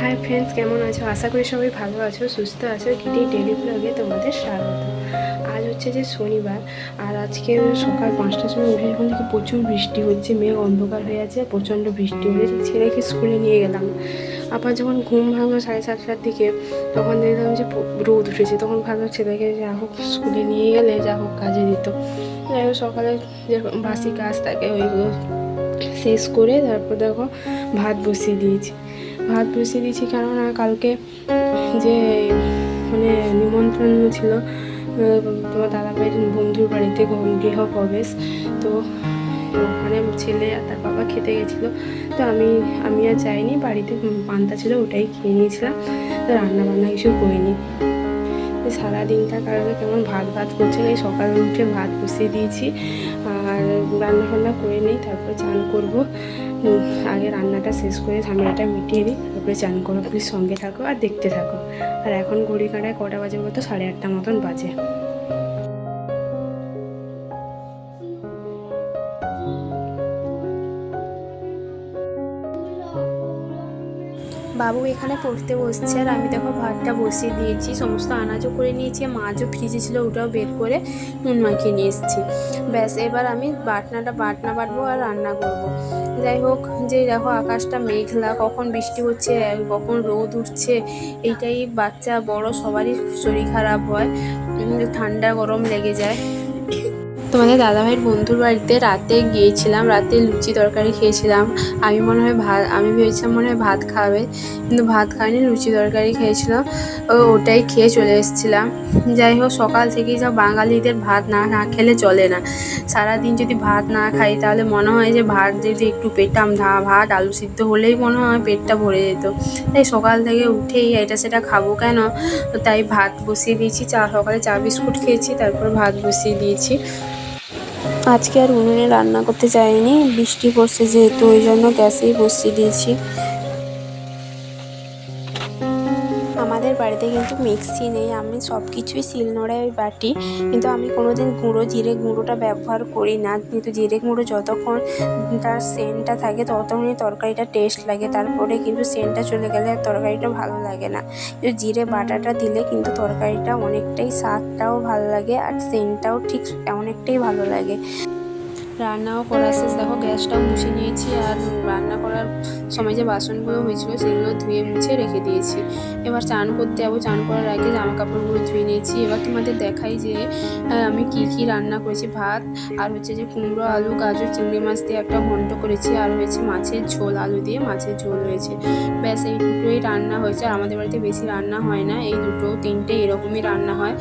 Hi friends কেমন আছো? আশা করি সবাই ভালো আছো, সুস্থ আছো। কিটি ডেলি ব্লগে তোমাদের স্বাগত। আজ হচ্ছে যে শনিবার, আর আজকে সকাল পাঁচটার সময় উঠে যখন থেকে প্রচুর বৃষ্টি হচ্ছে, মেঘ অন্ধকার হয়ে আছে, প্রচণ্ড বৃষ্টি হয়েছে। ছেলেকে স্কুলে নিয়ে গেলাম। আবার যখন ঘুম ভাঙলো সাড়ে সাতটার দিকে, তখন দেখলাম যে রোদ উঠেছে। তখন ভাবলাম ছেলেকে যা হোক স্কুলে নিয়ে গেলে, যা হোক কাজে দিত। যাই হোক, সকালে যে বাসি কাজ থাকে ওইগুলো শেষ করে তারপর দেখো ভাত বসিয়ে দিয়েছি। ভাত বসিয়ে দিয়েছি কেননা কালকে যে মানে নিমন্ত্রণ ছিল তোমার দাদা ভাইয়ের বন্ধুর বাড়িতে গৃহ- গৃহপ্রবেশ তো ওখানে ছেলে আর তার বাবা খেতে গেছিল। তো আমি আমি আর যাইনি, বাড়িতে পান্তা ছিল ওটাই খেয়ে নিয়েছিলাম। তো রান্না বান্না কিছু করিনি। সারাদিনটা কারণে কেমন ভাত ভাত করছে এই সকালে উঠে ভাত বসিয়ে দিয়েছি। আর রান্না ফান্না করে নিই, তারপরে চান করব। আগে রান্নাটা শেষ করে ঝামেলাটা মিটিয়ে দিই তারপরে চান করো প্লিজ সঙ্গে থাকো আর দেখতে থাকো। আর এখন ঘড়ি কাটায় কটা বাজে বলতো? সাড়ে আটটা মতন বাজে। বাবু এখানে পড়তে বসছে আর আমি দেখো ভাতটা বসিয়ে দিয়েছি। সমস্ত আনাজও করে নিয়েছি, মাছও ফ্রিজে ছিল, ওটাও বের করে নুন মাখিয়ে নিয়ে এসেছি। ব্যাস, এবার আমি বাটনাটা, বাটনা বাটবো আর রান্না করব। যাই হোক, যে দেখো আকাশটা মেঘলা, কখন বৃষ্টি হচ্ছে, কখন রোদ উঠছে, এইটাই বাচ্চা, বড়, সবারই শরীর খারাপ হয়। ঠান্ডা, গরম লেগে যায়। তোমাদের দাদাভাইয়ের বন্ধুর বাড়িতে রাতে গিয়েছিলাম, রাতে লুচি তরকারি খেয়েছিলাম। আমি মনে হয় ভাত আমি ভেবেছিলাম মনে হয় ভাত খাবে, কিন্তু ভাত খাইনি লুচি তরকারি খেয়েছিলাম ও ওটাই খেয়ে চলে এসেছিলাম। যাই হোক, সকাল থেকেই যা বাঙালিদের ভাত না না খেলে চলে না। সারাদিন যদি ভাত না খাই, তাহলে মনে হয় যে ভাত যদি একটু পেটাম ধা- ভাত আলু সিদ্ধ হলেই মনে হয় পেটটা ভরে যেত। তাই সকাল থেকে উঠেই এটা সেটা খাব কেন? তাই ভাত বসিয়ে দিয়েছি, চা সকালে চা বিস্কুট খেয়েছি, তারপর ভাত বসিয়ে দিয়েছি। আজকে আর উনুনে রান্না করতে যাইনি বৃষ্টি পড়ছে যেহেতু ওই জন্য গ্যাসেই বসিয়ে দিয়েছি। আমাদের বাড়িতে কিন্তু মিক্সি নেই। আমি সব কিছুই শিলনোড়ায় বাটি। কিন্তু আমি কোনো দিন গুঁড়ো, জিরে গুঁড়োটা ব্যবহার করি না। কিন্তু জিরে গুঁড়ো যতক্ষণ তার সেন্টটা থাকে, ততক্ষণই তরকারিটা টেস্ট লাগে। তারপরে কিন্তু সেন্টটা চলে গেলে তরকারিটা ভালো লাগে না। কিন্তু জিরে বাটাটা দিলে কিন্তু তরকারিটা অনেকটাই স্বাদটাও ভালো লাগে আর সেন্টটাও ঠিক অনেকটাই ভালো লাগে। রান্নাও করা শেষ। দেখো গ্যাসটাও মুছে নিয়েছি আর সময় যে বাসনগুলো হয়েছিল সেগুলো ধুয়ে মুছে রেখে দিয়েছি। এবার চান করতে যাব। চান করার আগে জামা কাপড়গুলো ধুয়ে নিয়েছি। এবার তোমাদের দেখাই যে আমি কি কি রান্না করেছি। ভাত আর হচ্ছে যে কুমড়ো, আলু, গাজর, চিংড়ি মাছ দিয়ে একটা ঘন্ট করেছি। আর হয়েছে মাছের ঝোল, আলু দিয়ে মাছের ঝোল হয়েছে। ব্যাস, এই দুটোই রান্না হয়েছে। আর আমাদের বাড়িতে বেশি রান্না হয় না। এই দুটো, তিনটে এরকমই রান্না হয়।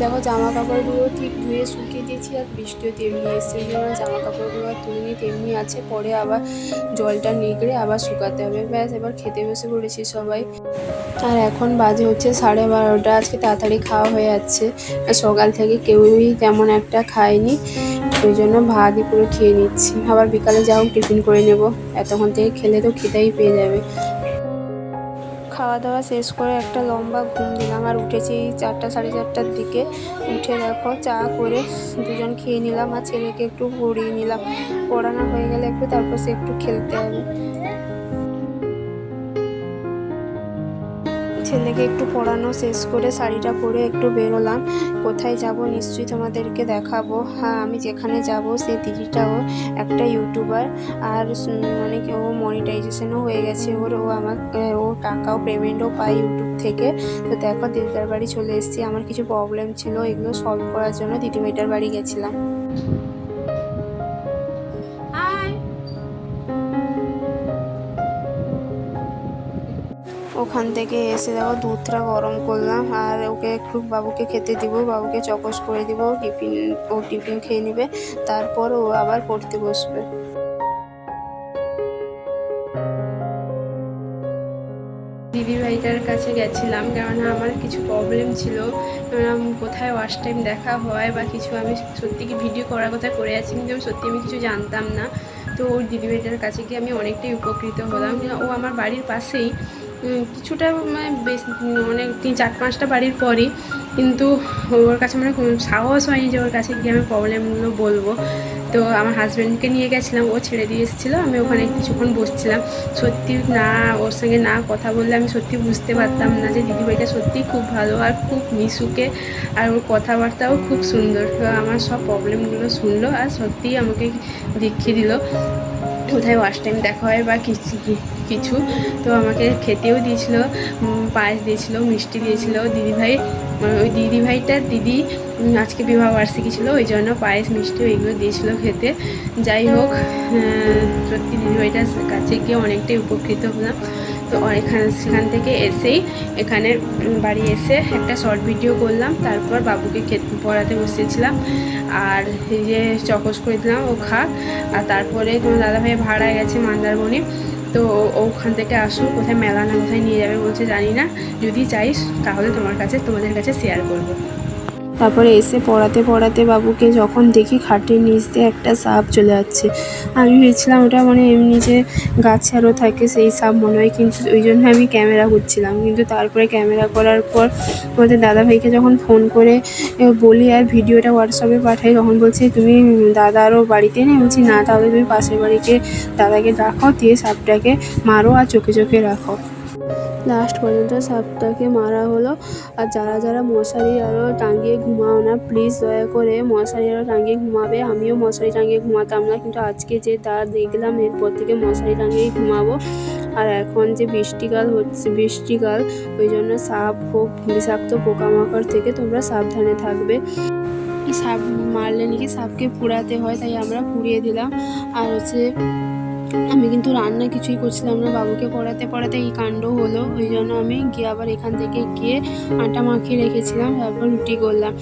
দেখো জামা কাপড়গুলো ঠিক ধুয়ে শুকিয়ে দিয়েছি আর বৃষ্টিও তেমনি এসছে। জন্য জামা কাপড়গুলো আর তুলিনি, তেমনি আছে। পরে আবার জলটা নিগড়ে আবার শুকাতে হবে। ব্যাস, এবার খেতে বসে পড়েছি সবাই। আর এখন বাজে হচ্ছে সাড়ে বারোটা। আজকে তাড়াতাড়ি খাওয়া হয়ে যাচ্ছে। সকাল থেকে কেউই তেমন একটা খায়নি। ওই জন্য ভাতই পুরো খেয়ে নিচ্ছি। আবার বিকালে যাও, টিফিন করে নেব। এতক্ষণ থেকে খেলে তো খিদেই পেয়ে যাবে। খাওয়া দাওয়া শেষ করে একটা লম্বা ঘুম দিলাম আর উঠেছি চারটা, সাড়ে চারটার দিকে। উঠে দেখো, চা করে দুজন খেয়ে নিলাম আর ছেলেকে একটু ঘুরিয়ে নিলাম। পড়ানো হয়ে গেলে একটু তারপর সে একটু খেলতে হবে। ছেলেকে একটু পড়ানো শেষ করে শাড়িটা পরে একটু বেরোলাম। কোথায় যাব নিশ্চয়ই তোমাদেরকে দেখাবো। হ্যাঁ আমি যেখানে যাব সেই দিদিটাও একটা ইউটিউবার আর মানে ও মনিটাইজেশনও হয়ে গেছে। ওর, ও আমার ও টাকাও পেমেন্টও পায় ইউটিউব থেকে। তো দেখো, দিদিটার বাড়ি চলে এসেছি। আমার কিছু প্রবলেম ছিল, এগুলো সলভ করার জন্য দিদিমেটার বাড়ি গেছিলাম। ওখান থেকে এসে দেখো দুধটা গরম করলাম, আর ওকে একটু বাবুকে খেতে দিব, বাবুকে চকস করে দিব, টিফিন, ও টিফিন খেয়ে নেবে, তারপর ও আবার পড়তে বসবে। দিদিভাইটার কাছে গেছিলাম, কেননা আমার কিছু প্রবলেম ছিল, কেননা কোথায় ওয়াশ টাইম দেখা হয় বা কিছু আমি সত্যি কি ভিডিও করার কথা করে আছি কিন্তু আমি সত্যি আমি কিছু জানতাম না। তো ওর দিদিভাইটার কাছে গিয়ে আমি অনেকটাই উপকৃত হলাম। ও আমার বাড়ির পাশেই কিছুটা মানে বেশ, অনেক তিন চার পাঁচটা বাড়ির পরই কিন্তু ওর কাছে মানে সাহস হয়নি যে ওর কাছে গিয়ে আমি প্রবলেমগুলো বলব। তো আমার হাজব্যান্ডকে নিয়ে গেছিলাম ও ছেড়ে দিয়ে এসেছিল আমি ওখানে কিছুক্ষণ বসছিলাম। সত্যি না ওর সঙ্গে না কথা বললে আমি সত্যি বুঝতে পারতাম না যে দিদিভাইটা সত্যি খুব ভালো আর খুব মিশুকে আর ওর কথাবার্তাও খুব সুন্দর। তো আমার সব প্রবলেমগুলো শুনলো আর সত্যিই আমাকে দেখিয়ে দিল। কোথায় ওয়াশ টাইম দেখা হয় বা কিছু কিছু। তো আমাকে খেতেও দিয়েছিলো পায়েস দিয়েছিলো, মিষ্টি দিয়েছিলো। দিদিভাই মানে ওই দিদিভাইটার দিদি আজকে বিবাহ বার্ষিকী ছিল, ওই জন্য পায়েস, মিষ্টি ওইগুলো দিয়েছিলো খেতে। যাই হোক সত্যি দিদিভাইটার কাছে গিয়ে অনেকটাই উপকৃত হলাম। তো এখান সেখান থেকে এসেই এখানে বাড়ি এসে একটা শর্ট ভিডিও করলাম, তারপর বাবুকে খেতে, পড়াতে বসেছিলাম আর এই যে চকস করে দিলাম, ও খাক। আর তারপরে তোমার দাদাভাই ভাড়া গেছে মন্দারমণি, তো ওখান থেকে আসুক, কোথায় মেলা না কোথায় নিয়ে যাবে বলছে, জানি না। যদি চাইস, তাহলে তোমার কাছে, তোমাদের কাছে শেয়ার করব। তারপরে এসে পড়াতে পড়াতে বাবুকে যখন দেখি খাটের নিচ দিয়ে একটা সাপ চলে যাচ্ছে। আমি ভেবেছিলাম ওটা মানে এমনি যে গাছে আরও থাকে সেই সাপ মনে হয়, কিন্তু ওই জন্য আমি ক্যামেরা করছিলাম। কিন্তু তারপরে ক্যামেরা করার পর আমাদের দাদাভাইকে যখন ফোন করে বলি, আর ভিডিওটা হোয়াটসঅ্যাপে পাঠাই? তখন বলছে, তুমি দাদা আরও বাড়িতে নেই? বলছি, না, তাহলে তুমি পাশের বাড়িতে দাদাকে ডাকো, দিয়ে সাপটাকে মারো আর চোখে চোখে রাখো। লাস্ট পর্যন্ত সাপটাকে মারা হলো। আর যারা যারা মশারি আরও টাঙিয়ে ঘুমাও না প্লিজ দয়া করে মশারি আরও টাঙিয়ে ঘুমাবে। আমিও মশারি টাঙিয়ে ঘুমাতাম না, কিন্তু আজকে যে তা দেখলাম, এরপর থেকে মশারি টাঙিয়েই ঘুমাবো। আর এখন যে বৃষ্টিকাল হচ্ছে, বৃষ্টিকাল, ওই জন্য সাপ হোক, বিষাক্ত পোকামাকড় থেকে তোমরা সাবধানে থাকবে। সাপ মারলে নাকি সাপকে পুড়াতে হয়, তাই আমরা পুড়িয়ে দিলাম। আর হচ্ছে আমি কিন্তু রান্না কিছুই করছিলাম না। বাবুকে পড়াতে পড়াতে এই কাণ্ড হলো। ওই জন্য আমি গিয়ে আবার এখান থেকে গিয়ে আটা মাখিয়ে রেখেছিলাম, তারপর রুটি করলাম।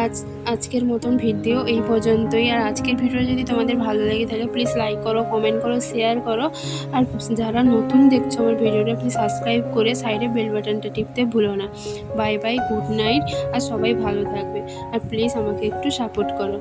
আজ, আজকের মতন ভিডিও এই পর্যন্তই। আর আজকের ভিডিও যদি তোমাদের ভালো লেগে থাকে প্লিজ লাইক করো কমেন্ট করো শেয়ার করো। আর যারা নতুন দেখছ আমার ভিডিওটা প্লিজ সাবস্ক্রাইব করে সাইডে বেল বাটনটা টিপতে ভুলো না। বাই বাই গুড নাইট আর সবাই ভালো থাকবে। আর প্লিজ আমাকে একটু সাপোর্ট করো।